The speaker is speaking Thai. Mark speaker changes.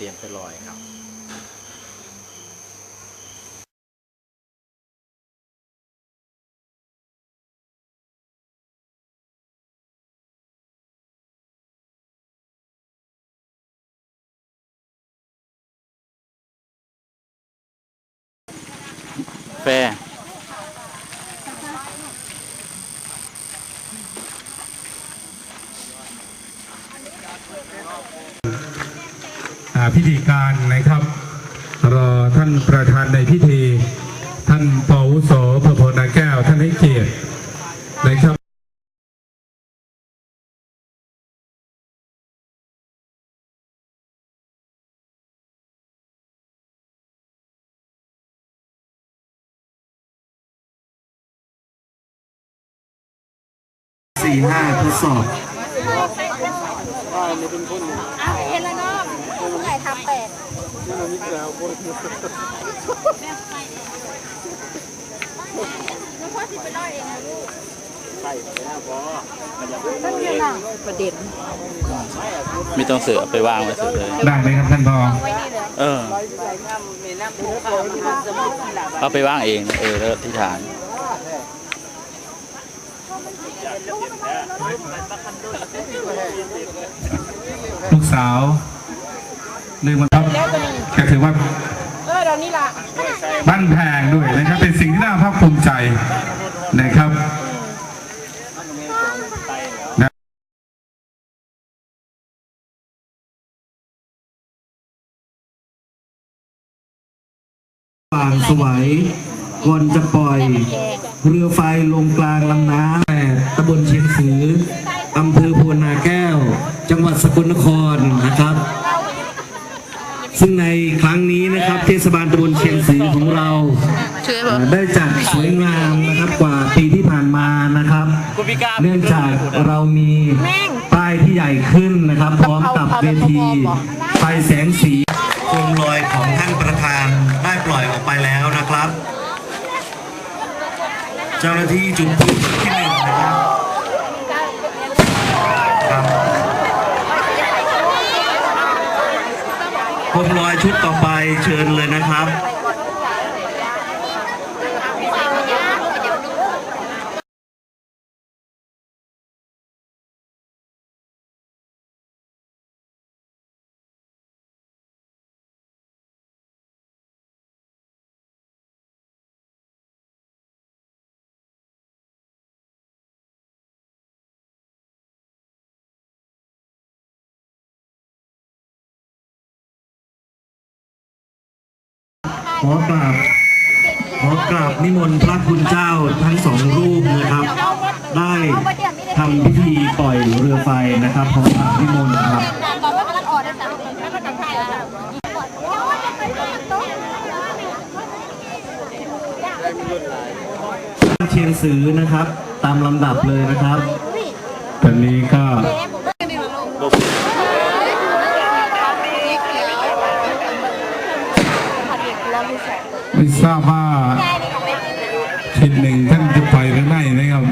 Speaker 1: เตรียมไปลอยครับแฟ
Speaker 2: อ พิธีการนะครับรอท่านประธานในพิธี ท่านปวุโสพระพลนาแก้ว ท่านให้เกียรตินะครับ
Speaker 3: สี่ห้าทดสอบ
Speaker 4: อ้าวเห็นแล้วเนาะผู้ใหญ่ทำแปดน้องพ่อสิไปร้อยเองนะลูกนั่นอยู่น่ะประเด็น
Speaker 1: ไม่ต้องเสือเอาไปวางไว้เสือเลย
Speaker 2: ได้ไหมครับท่านพอ
Speaker 4: ไว้นี่เลย
Speaker 1: เออ เอาไปวางเองเออแล้วที่ฐาน
Speaker 2: ลูกสาวเรื่องมันครับก็ถือว่า
Speaker 4: เออเดี๋ยวนี้ล่ะ
Speaker 2: บ้านแพงด้วยนะครับ เป็นสิ่งที่น่าภาคภูมิใจนะครับนะ
Speaker 3: ปางสวัยก่อนจะปล่อย เรือไฟลงกลางลำน้ำแต่ตำบลเชียงสืออำเภอโพนาแก้ว จังหวัดสกลนครนะครับ ซึ่งในครั้งนี้นะครับ เทศบาลตำบลเชียงสือของเราเอ่อได้จัดสวยงามนะครับกว่าปีที่ผ่านมานะครับ เนื่องจากเรามีป้ายที่ใหญ่ขึ้นนะครับ พร้อมกับเวทีไฟแสงสีโคมลอยของท่านประธานได้ปล่อยออกไปแล้วนะครับ เจ้าหน้าที่จุดพลุจุดที่หนึ่งนะครับ ครับโคมลอยชุดต่อไปเชิญเลยนะครับ ขอกราบขอกราบนิมนต์พระคุณเจ้าทั้งสองรูปนะครับ ได้ทำพิธีปล่อยเรือไฟนะครับขอกราบนิมนต์ครับเชียงสือนะครับ ตามลำดับเลยนะครับ
Speaker 2: ตอนนี้ก็ ไม่ทราบว่าทิศหนึ่งท่านจะไปหรือไม่นะครับ